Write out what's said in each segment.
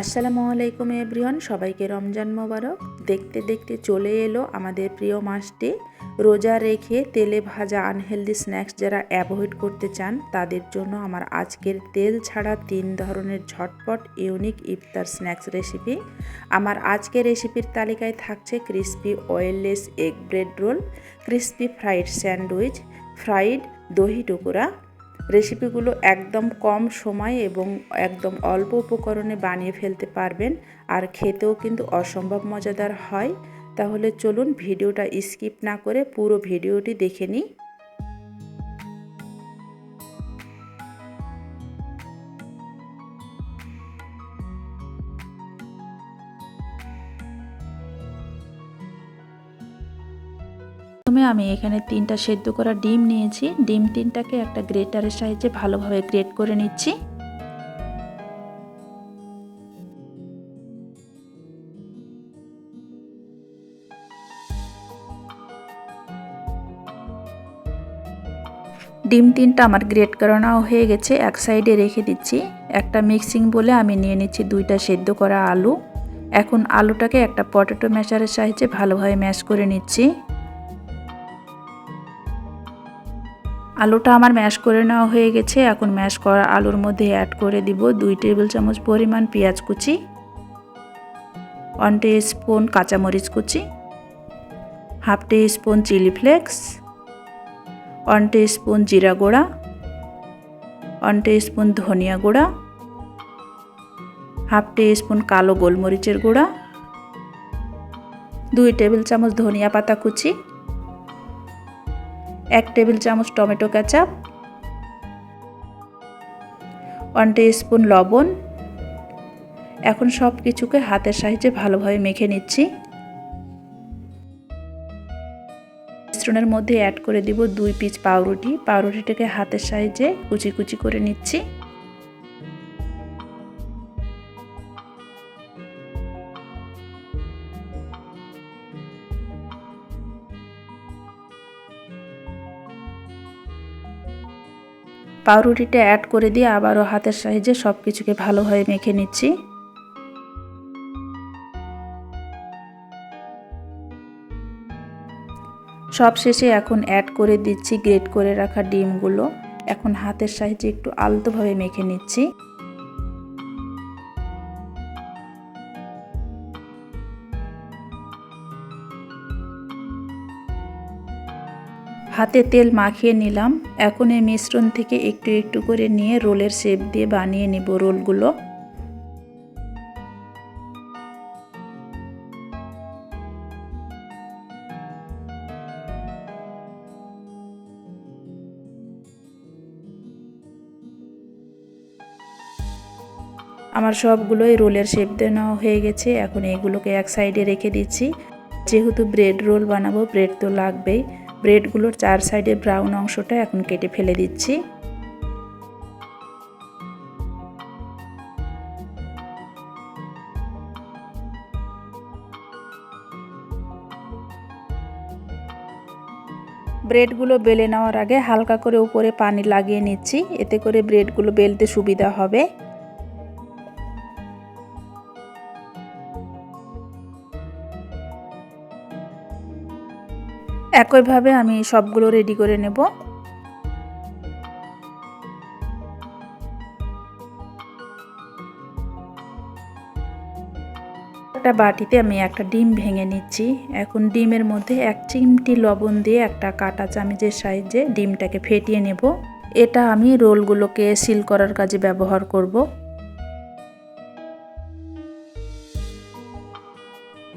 আসসালামু আলাইকুম এভরিওয়ান, সবাইকে রমজান মোবারক। দেখতে দেখতে চলে এলো আমাদের প্রিয় মাসটি রোজা রেখে তেলে ভাজা আনহেলদি স্ন্যাক্স যারা অ্যাভয়েড করতে চান, তাদের জন্য আমার আজকের তেল ছাড়া তিন ধরনের ঝটপট ইউনিক ইফতার স্ন্যাক্স রেসিপি আমার আজকের রেসিপির তালিকায় থাকছে crispy oilless egg bread roll crispy fried sandwich fried দহি টুকুরা রেসিপিগুলো একদম কম সময় এবং একদম অল্প উপকরণে বানিয়ে ফেলতে পারবেন। আর খেতেও কিন্তু অসম্ভব মজাদার হয়। তাহলে চলুন ভিডিওটা স্কিপ না করে পুরো ভিডিওটি দেখে নিই। প্রথমে আমি এখানে তিনটা সেদ্ধ করা ডিম নিয়েছি। ডিম তিনটাকে একটা গ্রেটারের সাহায্যে ভালোভাবে গ্রেট করে নিচ্ছি। ডিম তিনটা আমার গ্রেট করানো হয়ে গেছে, এক সাইডে রেখে দিচ্ছি। একটা মিক্সিং বলে আমি নিয়ে নিচ্ছি দুইটা সেদ্ধ করা আলু। এখন আলুটাকে একটা পটেটো ম্যাশারের সাহায্যে ভালোভাবে ম্যাশ করে নিচ্ছি। আলুটা আমার ম্যাশ করে নেওয়া হয়ে গেছে। এখন ম্যাশ করা আলুর মধ্যে অ্যাড করে দিব দুই টেবিল চামচ পরিমাণ পেঁয়াজ কুচি ওয়ান স্পুন কাঁচামরিচ কুচি half spoon chilli flakes one spoon জিরা গুঁড়া ওয়ান স্পুন ধনিয়া গুঁড়া হাফ স্পুন কালো গোলমরিচের গুঁড়া, দুই টেবিল চামচ ধনিয়া পাতা কুচি এক টেবিল চামচ টমেটো কেচাপ ওয়ান স্পুন লবণ। এখন সব কিছুকে হাতের সাহায্যে ভালোভাবে মেখে নিচ্ছি। মিশ্রণের মধ্যে অ্যাড করে দিব দুই পিস পাউরুটি। পাউরুটিটাকে হাতের সাহায্যে কুচি কুচি করে নিচ্ছি। পাউরুটিটা অ্যাড করে দিয়ে আবারও হাতের সাহায্যে সব কিছুকে ভালোভাবে মেখে নিচ্ছি। সব শেষে এখন অ্যাড করে দিচ্ছি গ্রেট করে রাখা ডিমগুলো। এখন হাতের সাহায্যে একটু আলতোভাবে মেখে নিচ্ছি। হাতে তেল মাখিয়ে নিলাম। এখন এই মিশ্রণ থেকে একটু একটু করে নিয়ে রোলের শেপ দিয়ে বানিয়ে নিব রোলগুলো। আমার সবগুলোই রোলের শেপ দেওয়া হয়ে গেছে। এখন এগুলোকে এক সাইডে রেখে দিচ্ছি। যেহেতু ব্রেড রোল বানাবো, ব্রেড তো লাগবেই। ব্রেডগুলোর চার সাইডে ব্রাউন অংশটা এখন কেটে ফেলে দিচ্ছি। ব্রেডগুলো বেলে নেওয়ার আগে হালকা করে উপরে পানি লাগিয়ে নিচ্ছি, এতে করে ব্রেডগুলো বেলতে সুবিধা হবে। একইভাবে আমি সবগুলো রেডি করে নেব। একটা বাটিতে আমি একটা ডিম ভেঙে নিচ্ছি। এখন ডিমের মধ্যে এক চিমটি লবণ দিয়ে একটা কাটা চামিচের সাহায্যে ডিমটাকে ফেটিয়ে নেব। এটা আমি রোলগুলোকে সিল করার কাজে ব্যবহার করব।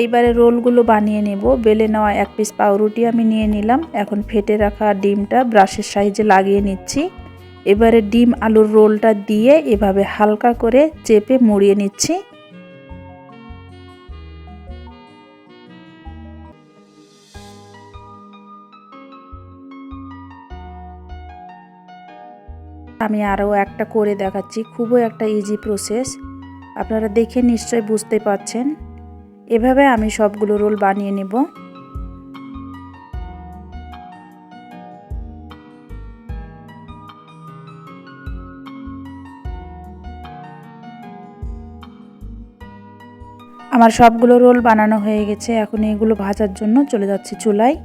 এইবারে রোলগুলো বানিয়ে নেব। বেলে নেওয়া এক পিস পাউরুটি আমি নিয়ে নিলাম। এখন ফেটে রাখা ডিমটা ব্রাশের সাইজে লাগিয়ে নিচ্ছি। এবারে ডিম আলুর রোলটা দিয়ে এভাবে হালকা করে চেপে মুড়িয়ে নিচ্ছি। আমি আরও একটা করে দেখাচ্ছি। খুবই একটা ইজি প্রসেস আপনারা দেখে নিশ্চয় বুঝতে পারছেন। এভাবে আমি সবগুলো রোল বানিয়ে নেব। আমার সবগুলো রোল বানানো হয়ে গেছে, এখন এগুলো ভাজার জন্য চলে যাচ্ছি চুলায়।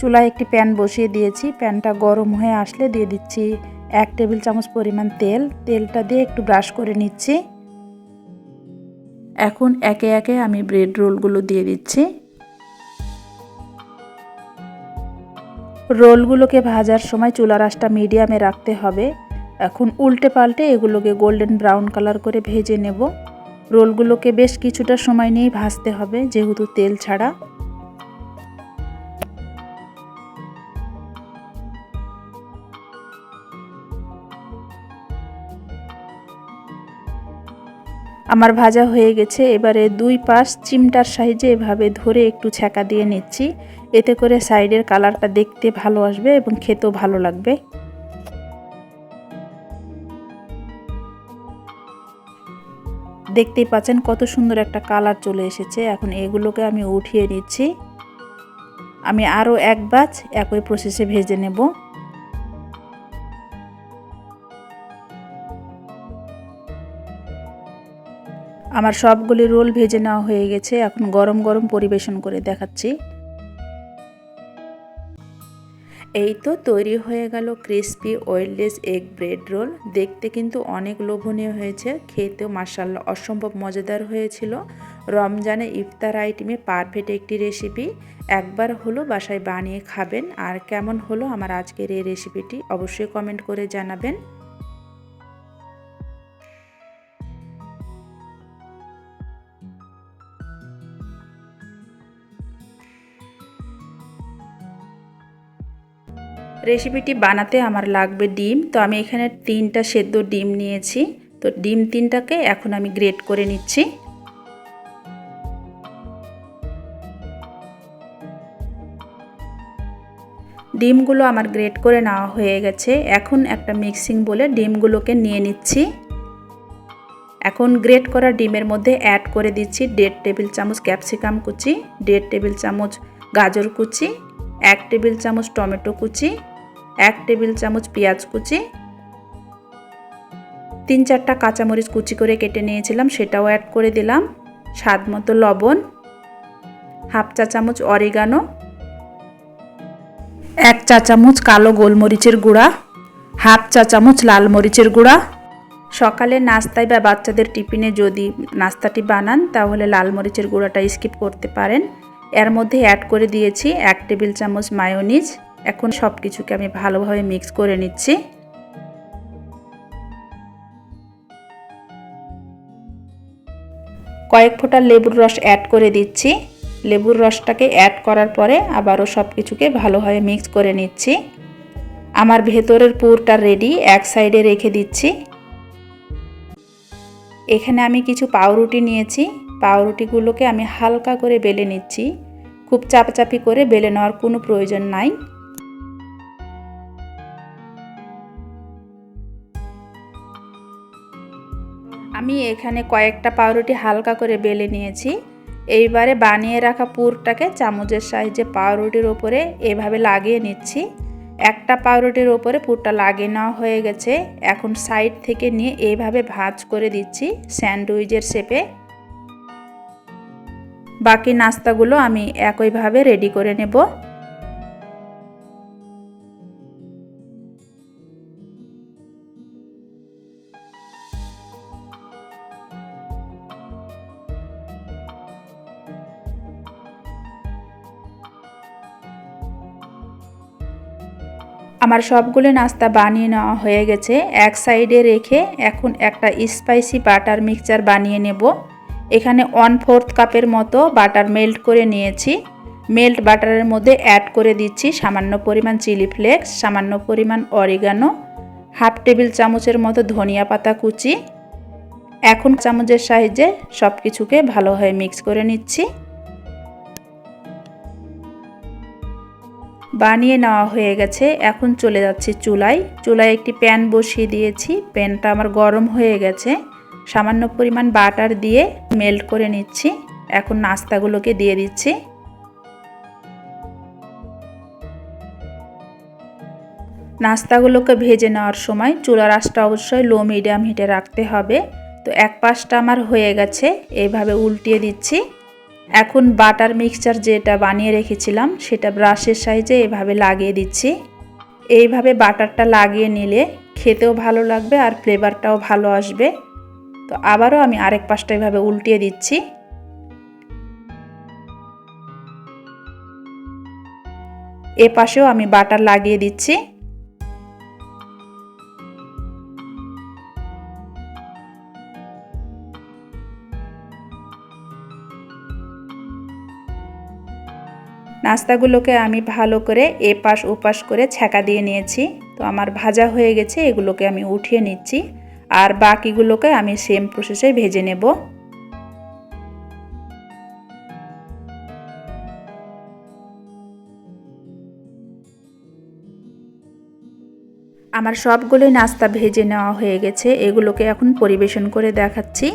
চুলায় একটি প্যান বসিয়ে দিয়েছি, প্যানটা গরম হয়ে আসলে দিয়ে দিচ্ছি এক টেবিল চামচ পরিমাণ তেল, তেলটা দিয়ে একটু ব্রাশ করে নিচ্ছি। এখন একে একে আমি ব্রেড রোলগুলো দিয়ে দিচ্ছি। রোলগুলোকে ভাজার সময় চুলার আঁচটা মিডিয়ামে রাখতে হবে। এখন উল্টে পাল্টে এগুলোকে গোল্ডেন ব্রাউন কালার করে ভেজে নেব। রোলগুলোকে বেশ কিছুটা সময় নিয়েই ভাজতে হবে, যেহেতু তেল ছাড়া। আমার ভাজা হয়ে গেছে, এবারে দুই পাশ চিমটার সাইজে এভাবে ধরে একটু ছ্যাঁকা দিয়ে নিচ্ছি। এতে করে সাইডের কালারটা দেখতে ভালো আসবে এবং খেতেও ভালো লাগবে। দেখতেই পাচ্ছেন কত সুন্দর একটা কালার চলে এসেছে। এখন এগুলোকে আমি উঠিয়ে নিচ্ছি। আমি আরও এক বাছ একই প্রসেসে ভেজে নেব। আমার সবগুলি রোল ভেজে নেওয়া হয়ে গেছে। এখন গরম গরম পরিবেশন করে দেখাচ্ছি। এই তো তৈরি হয়ে গেল crispy oilless egg bread roll. দেখতে কিন্তু অনেক লোভনীয় হয়েছে। খেতেও মার্শাল্লাহ অসম্ভব মজাদার হয়েছিল। রমজানে ইফতার আইটেমে পারফেক্ট একটি রেসিপি। একবার হলো বাসায় বানিয়ে খাবেন। আর কেমন হলো আমার আজকের এই রেসিপিটি অবশ্যই কমেন্ট করে জানাবেন। রেসিপিটি বানাতে আমার লাগবে ডিম। তো আমি এখানে তিনটা সেদ্ধ ডিম নিয়েছি। তো ডিম তিনটাকে এখন আমি গ্রেট করে নিচ্ছি। ডিমগুলো আমার গ্রেট করে নেওয়া হয়ে গেছে। এখন একটা মিক্সিং বলে ডিমগুলোকে নিয়ে নিচ্ছি। এখন গ্রেট করা ডিমের মধ্যে অ্যাড করে দিচ্ছি দেড় টেবিল চামচ ক্যাপসিকাম কুচি, দেড় টেবিল চামচ গাজর কুচি, এক টেবিল চামচ টমেটো কুচি এক টেবিল চামচ পেঁয়াজ কুচি, তিন চারটা কাঁচামরিচ কুচি করে কেটে নিয়েছিলাম, সেটাও অ্যাড করে দিলাম। স্বাদ মতো লবণ, হাফ চা চামচ অরিগানো, এক চা চামচ কালো গোলমরিচের গুঁড়া, হাফ চা চামচ লাল মরিচের গুঁড়া। সকালে নাস্তায় বা বাচ্চাদের টিফিনে যদি নাস্তাটি বানান, তাহলে লাল মরিচের গুঁড়াটা স্কিপ করতে পারেন। এর মধ্যে অ্যাড করে দিয়েছি এক টেবিল চামচ মায়োনিজ এখন সব কিছুকে আমি ভালোভাবে মিক্স করে নিচ্ছি। কয়েক ফোঁটা লেবুর রস অ্যাড করে দিচ্ছি। লেবুর রসটাকে অ্যাড করার পরে আবারও সব কিছুকে ভালোভাবে মিক্স করে নিচ্ছি। আমার ভেতরের পুরটা রেডি এক সাইডে রেখে দিচ্ছি। এখানে আমি কিছু পাউরুটি নিয়েছি। পাউরুটিগুলোকে আমি হালকা করে বেলে নিচ্ছি। খুব চাপাচাপি করে বেলে নেওয়ার কোনো প্রয়োজন নাই। আমি এখানে কয়েকটা পাউরুটি হালকা করে বেলে নিয়েছি। এইবারে বানিয়ে রাখা পুরটাকে চামচের সাহায্যে পাউরুটির ওপরে এভাবে লাগিয়ে নিচ্ছি। একটা পাউরুটির ওপরে পুরটা লাগিয়ে নেওয়া হয়ে গেছে। এখন সাইড থেকে নিয়ে এইভাবে ভাজ করে দিচ্ছি স্যান্ডউইচের শেপে। বাকি নাস্তাগুলো আমি একইভাবে রেডি করে নেব। আমার সবগুলো নাস্তা বানিয়ে নেওয়া হয়ে গেছে। এক সাইডে রেখে এখন একটা স্পাইসি বাটার মিক্সচার বানিয়ে নেব। এখানে ওয়ান ফোর্থ কাপের মতো বাটার মেল্ট করে নিয়েছি। মেল্ট বাটারের মধ্যে অ্যাড করে দিচ্ছি সামান্য পরিমাণ চিলি ফ্লেক্স সামান্য পরিমাণ অরিগানো হাফ টেবিল চামচের মতো ধনিয়া পাতা কুচি। এখন চামচের সাহায্যে সব কিছুকে ভালোভাবে মিক্স করে নিচ্ছি। বানিয়ে নেওয়া হয়ে গেছে। এখন চলে যাচ্ছে চুলায়। চুলায় একটি প্যান বসিয়ে দিয়েছি। প্যানটা আমার গরম হয়ে গেছে। সামান্য পরিমাণ বাটার দিয়ে মেল্ট করে নিচ্ছি। এখন নাস্তাগুলোকে দিয়ে দিচ্ছি। নাস্তাগুলোকে ভেজে নেওয়ার সময় চুলার আঁচটা অবশ্যই লো মিডিয়াম হিটে রাখতে হবে। তো এক পাশটা আমার হয়ে গেছে। এইভাবে উল্টিয়ে দিচ্ছি। এখন বাটার মিক্সচার যেটা বানিয়ে রেখেছিলাম, সেটা ব্রাশের সাইজে এভাবে লাগিয়ে দিচ্ছি। এইভাবে বাটারটা লাগিয়ে নিলে খেতেও ভালো লাগবে আর ফ্লেভারটাও ভালো আসবে। তো আবারও আমি আরেক পাশটা এভাবে উল্টিয়ে দিচ্ছি। এ পাশেও আমি বাটার লাগিয়ে দিচ্ছি। নাস্তাগুলোকে আমি ভালো করে এপাশ ওপাশ করে ছ্যাঁকা দিয়ে নিয়েছি। তো আমার ভাজা হয়ে গেছে, এগুলোকে আমি উঠিয়ে নিচ্ছি। আর বাকিগুলোকে আমি সেম প্রসেসে ভেজে নেব। আমার সবগুলোই নাস্তা ভেজে নেওয়া হয়ে গেছে, এগুলোকে এখন পরিবেশন করে দেখাচ্ছি।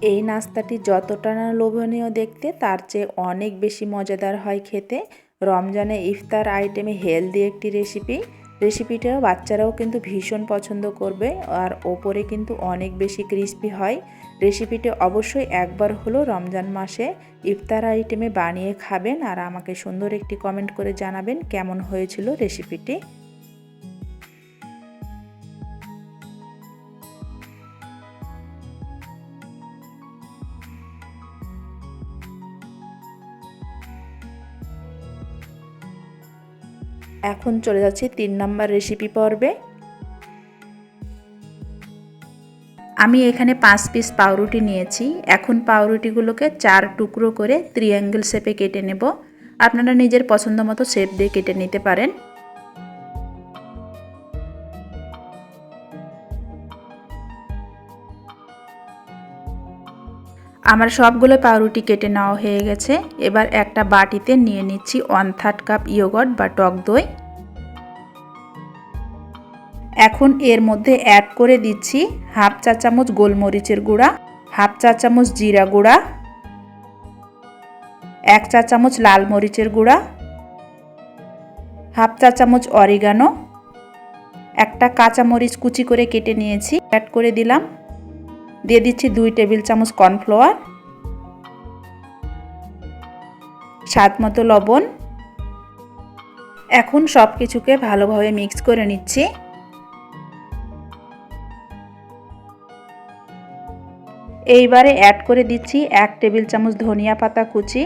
এই নাস্তাটি যতটা না লোভনীয় দেখতে, তার চেয়ে অনেক বেশি মজাদার হয় খেতে। রমজানে ইফতার আইটেমে হেলদি একটি রেসিপি। রেসিপিটাও বাচ্চারাও কিন্তু ভীষণ পছন্দ করবে আর ওপরে কিন্তু অনেক বেশি ক্রিস্পি হয়। রেসিপিটি অবশ্যই একবার হলো রমজান মাসে ইফতার আইটেমে বানিয়ে খাবেন আর আমাকে সুন্দর একটি কমেন্ট করে জানাবেন কেমন হয়েছিল রেসিপিটি। এখন চলে যাচ্ছি তিন নাম্বার রেসিপি পর্বে। আমি এখানে পাঁচ পিস পাউরুটি নিয়েছি। এখন পাউরুটিগুলোকে চার টুকরো করে ত্রিয়াঙ্গেল শেপে কেটে নেব। আপনারা নিজের পছন্দ মতো শেপ দিয়ে কেটে নিতে পারেন। আমার সবগুলো পাউরুটি কেটে নেওয়া হয়ে গেছে। এবার একটা বাটিতে নিয়ে নিচ্ছি ওয়ান থার্ড কাপ ইয়োগট বা টক দই। এখন এর মধ্যে অ্যাড করে দিচ্ছি হাফ চা চামচ গোলমরিচের গুঁড়া হাফ চা চামচ জিরা গুঁড়া, এক চা চামচ লাল মরিচের গুঁড়া হাফ চা চামচ অরিগানো একটা কাঁচামরিচ কুচি করে কেটে নিয়েছি অ্যাড করে দিলাম। দিয়ে দিচ্ছি দুই টেবিল চামচ কর্নফ্লাওয়ার, স্বাদ মতো লবণ। এখন সব কিছুকে ভালোভাবে মিক্স করে নিচ্ছি। এইবারে অ্যাড করে দিচ্ছি এক টেবিল চামচ ধনিয়া পাতা কুচি,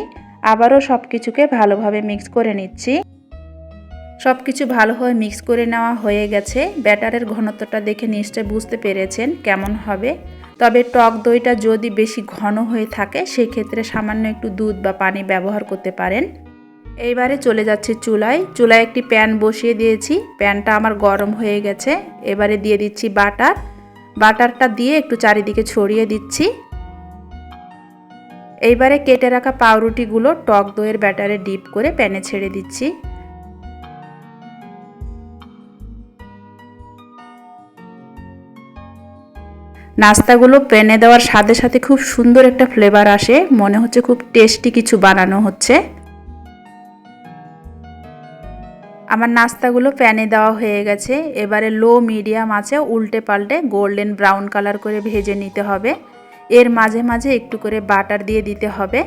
আবারও সব কিছুকে ভালোভাবে মিক্স করে নিচ্ছি। সব কিছু ভালোভাবে মিক্স করে নেওয়া হয়ে গেছে। ব্যাটারের ঘনত্বটা দেখে নিশ্চয় বুঝতে পেরেছেন কেমন হবে। তবে টক দইটা যদি বেশি ঘন হয়ে থাকে, সেক্ষেত্রে সামান্য একটু দুধ বা পানি ব্যবহার করতে পারেন। এইবারে চলে যাচ্ছে চুলায়। চুলায় একটি প্যান বসিয়ে দিয়েছি। প্যানটা আমার গরম হয়ে গেছে। এবারে দিয়ে দিচ্ছি বাটার। বাটারটা দিয়ে একটু চারিদিকে ছড়িয়ে দিচ্ছি। এইবারে কেটে রাখা পাউরুটিগুলো টক দইয়ের ব্যাটারে ডিপ করে প্যানে ছেড়ে দিচ্ছি। নাস্তাগুলো প্যানে দেওয়ার সাথে সাথে খুব সুন্দর একটা ফ্লেভার আসে। মনে হচ্ছে খুব টেস্টি কিছু বানানো হচ্ছে। আমার নাস্তাগুলো প্যানে দেওয়া হয়ে গেছে। এবারে লো মিডিয়াম আছে, উল্টে পাল্টে গোল্ডেন ব্রাউন কালার করে ভেজে নিতে হবে। এর মাঝে মাঝে একটু করে বাটার দিয়ে দিতে হবে।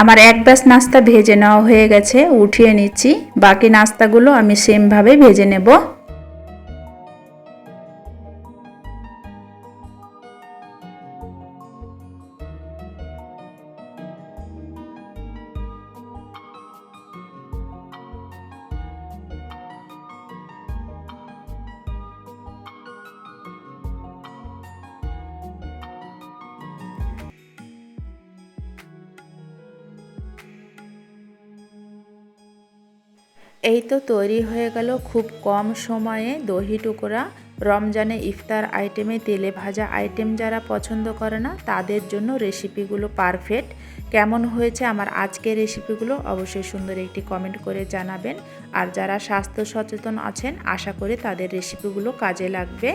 আমার এক ব্যাস নাস্তা ভেজে নেওয়া হয়ে গেছে, উঠিয়ে নিচ্ছি। বাকি নাস্তাগুলো আমি সেমভাবে ভেজে নেব। এই তো তৈরি হয়ে গেল খুব কম সময়ে দহি টুকরা। রমজানে ইফতার আইটেমে তেলে ভাজা আইটেম যারা পছন্দ করে না, তাদের জন্য রেসিপিগুলো পারফেক্ট। কেমন হয়েছে আমার আজকের রেসিপিগুলো অবশ্যই সুন্দর একটি কমেন্ট করে জানাবেন। আর যারা স্বাস্থ্য সচেতন আছেন, আশা করি তাদের রেসিপিগুলো কাজে লাগবে।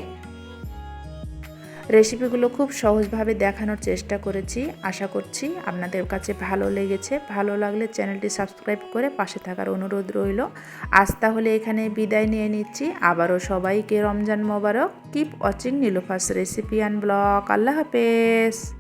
রেসিপিগুলো খুব সহজভাবে দেখানোর চেষ্টা করেছি। আশা করছি আপনাদের কাছে ভালো লেগেছে। ভালো লাগলে চ্যানেলটি সাবস্ক্রাইব করে পাশে থাকার অনুরোধ রইল। আজ তাহলে এখানে বিদায় নিয়ে নিচ্ছি। আবারও সবাইকে রমজান মোবারক। কিপ ওয়াচিং নীলোফাস রেসিপি অ্যান্ড ব্লগ আল্লাহ হাফেজ।